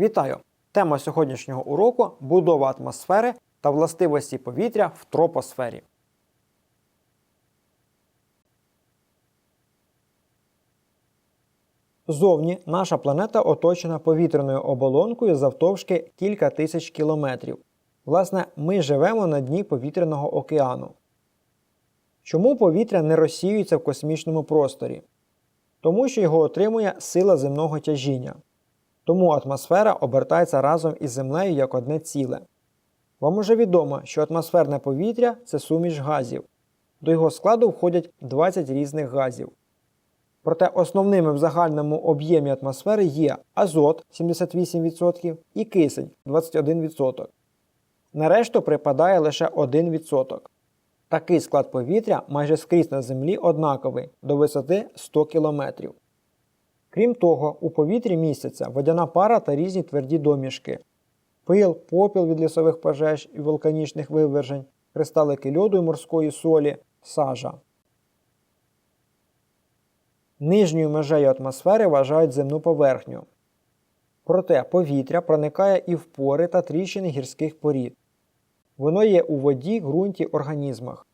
Вітаю! Тема сьогоднішнього уроку будова атмосфери та властивості повітря в тропосфері. Зовні наша планета оточена повітряною оболонкою завтовшки кілька тисяч кілометрів. Власне, ми живемо на дні повітряного океану. Чому повітря не розсіюється в космічному просторі? Тому що його отримує сила земного тяжіння. Тому атмосфера обертається разом із Землею як одне ціле. Вам уже відомо, що атмосферне повітря це суміш газів. До його складу входять 20 різних газів. Проте основними в загальному об'ємі атмосфери є азот 78% і кисень 21%. Нарешту припадає лише 1%. Такий склад повітря майже скрізь на Землі однаковий до висоти 100 км. Крім того, у повітрі містяться водяна пара та різні тверді домішки, пил, попіл від лісових пожеж і вулканічних вивержень, кристалики льоду і морської солі, сажа. Нижньою межею атмосфери вважають земну поверхню. Проте повітря проникає і в пори та тріщини гірських порід. Воно є у воді, ґрунті, організмах.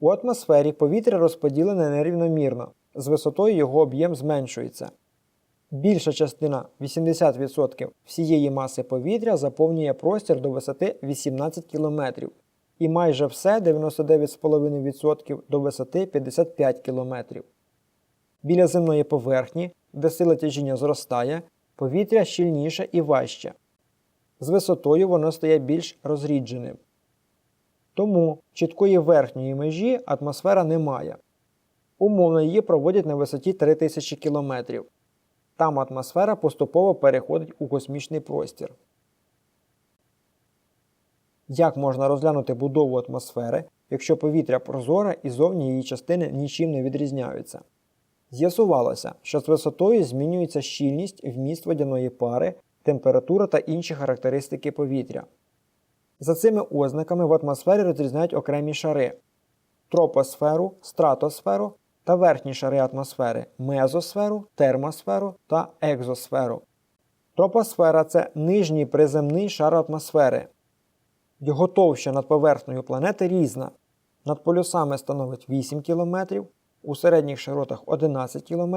У атмосфері повітря розподілене нерівномірно, з висотою його об'єм зменшується. Більша частина 80% всієї маси повітря заповнює простір до висоти 18 км, і майже все 99,5% до висоти 55 км. Біля земної поверхні, де сила тяжіння зростає, повітря щільніше і важче. З висотою воно стає більш розрідженим. Тому чіткої верхньої межі атмосфера не має. Умовно її проводять на висоті 3000 км. Там атмосфера поступово переходить у космічний простір. Як можна розглянути будову атмосфери, якщо повітря прозоре і зовні її частини нічим не відрізняються? З'ясувалося, що з висотою змінюється щільність, вміст водяної пари, температура та інші характеристики повітря. За цими ознаками в атмосфері розрізняють окремі шари тропосферу, стратосферу та верхні шари атмосфери мезосферу, термосферу та екзосферу. Тропосфера це нижній приземний шар атмосфери. Його товща над поверхнею планети різна. Над полюсами становить 8 км, у середніх широтах 11 км,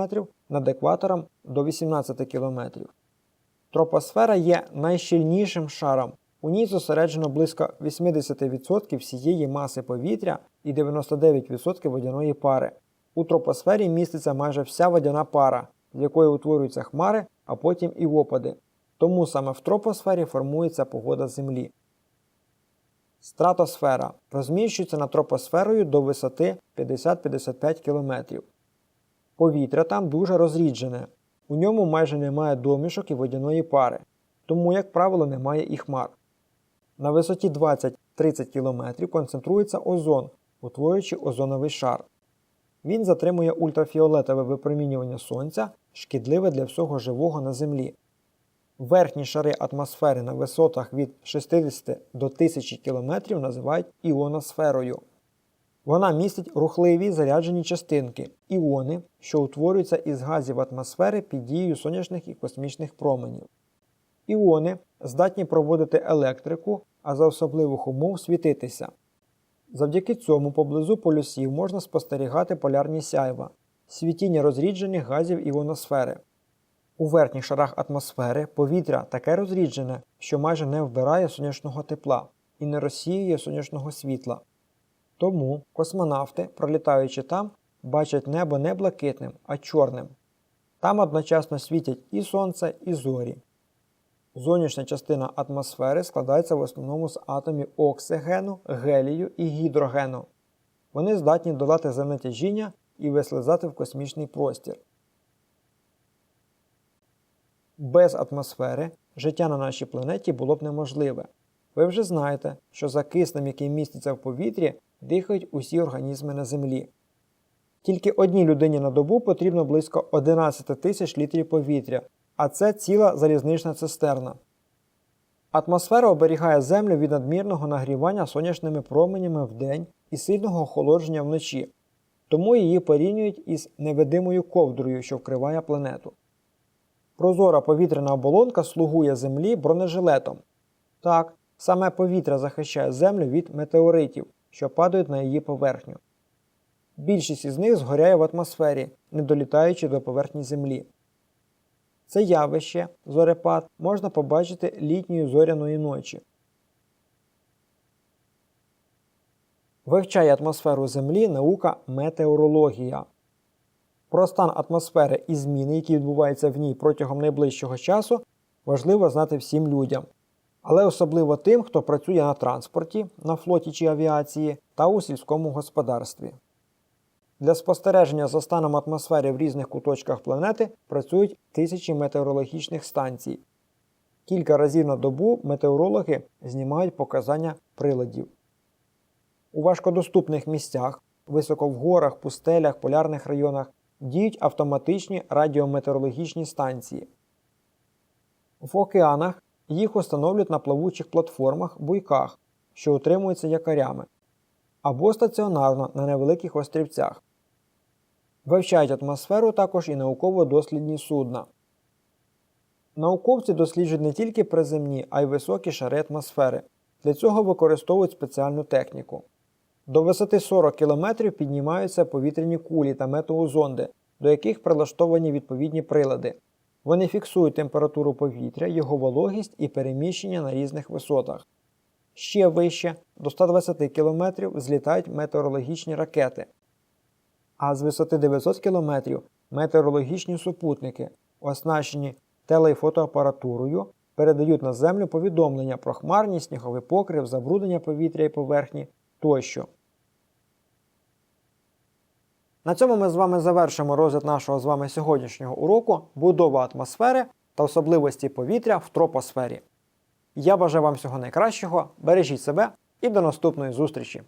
над екватором до 18 км. Тропосфера є найщільнішим шаром. У ній зосереджено близько 80% всієї маси повітря і 99% водяної пари. У тропосфері міститься майже вся водяна пара, з якої утворюються хмари, а потім і опади. Тому саме в тропосфері формується погода Землі. Стратосфера розміщується над тропосферою до висоти 50-55 км. Повітря там дуже розріджене. У ньому майже немає домішок і водяної пари, тому, як правило, немає і хмар. На висоті 20-30 км концентрується озон, утворюючи озоновий шар. Він затримує ультрафіолетове випромінювання сонця, шкідливе для всього живого на Землі. Верхні шари атмосфери на висотах від 60 до 1000 км називають іоносферою. Вона містить рухливі заряджені частинки іони, що утворюються із газів атмосфери під дією сонячних і космічних променів. Іони здатні проводити електрику, а за особливих умов світитися. Завдяки цьому поблизу полюсів можна спостерігати полярні сяйва, світіння розріджених газів іоносфери. У верхніх шарах атмосфери повітря таке розріджене, що майже не вбирає сонячного тепла і не розсіює сонячного світла. Тому космонавти, пролітаючи там, бачать небо не блакитним, а чорним. Там одночасно світять і сонце, і зорі. Зовнішня частина атмосфери складається в основному з атомів оксигену, гелію і гідрогену. Вони здатні долати земне тяжіння і вислизати в космічний простір. Без атмосфери життя на нашій планеті було б неможливе. Ви вже знаєте, що за киснем, який міститься в повітрі, дихають усі організми на Землі. Тільки одній людині на добу потрібно близько 11 тисяч літрів повітря, а це ціла залізнична цистерна. Атмосфера оберігає Землю від надмірного нагрівання сонячними променями вдень і сильного охолодження вночі, тому її порівнюють із невидимою ковдрою, що вкриває планету. Прозора повітряна оболонка слугує Землі бронежилетом. Так, саме повітря захищає Землю від метеоритів, що падають на її поверхню. Більшість із них згоряє в атмосфері, не долітаючи до поверхні Землі. Це явище, зорепад, можна побачити літньої зоряної ночі. Вивчає атмосферу Землі наука метеорологія. Про стан атмосфери і зміни, які відбуваються в ній протягом найближчого часу, важливо знати всім людям, але особливо тим, хто працює на транспорті, на флоті чи авіації та у сільському господарстві. Для спостереження за станом атмосфери в різних куточках планети працюють тисячі метеорологічних станцій. Кілька разів на добу метеорологи знімають показання приладів. У важкодоступних місцях, високо в горах, пустелях, полярних районах діють автоматичні радіометеорологічні станції. В океанах їх установлюють на плавучих платформах буйках, що утримуються якорями, або стаціонарно на невеликих острівцях. Вивчають атмосферу також і науково-дослідні судна. Науковці досліджують не тільки приземні, а й високі шари атмосфери. Для цього використовують спеціальну техніку. До висоти 40 км піднімаються повітряні кулі та метеозонди, до яких прилаштовані відповідні прилади. Вони фіксують температуру повітря, його вологість і переміщення на різних висотах. Ще вище, до 120 км, злітають метеорологічні ракети. А з висоти 900 км метеорологічні супутники, оснащені теле- і фотоапаратурою, передають на Землю повідомлення про хмарність, сніговий покрив, забруднення повітря і поверхні тощо. На цьому ми з вами завершимо розгляд нашого з вами сьогоднішнього уроку будова атмосфери та особливості повітря в тропосфері. Я бажаю вам всього найкращого, бережіть себе і до наступної зустрічі!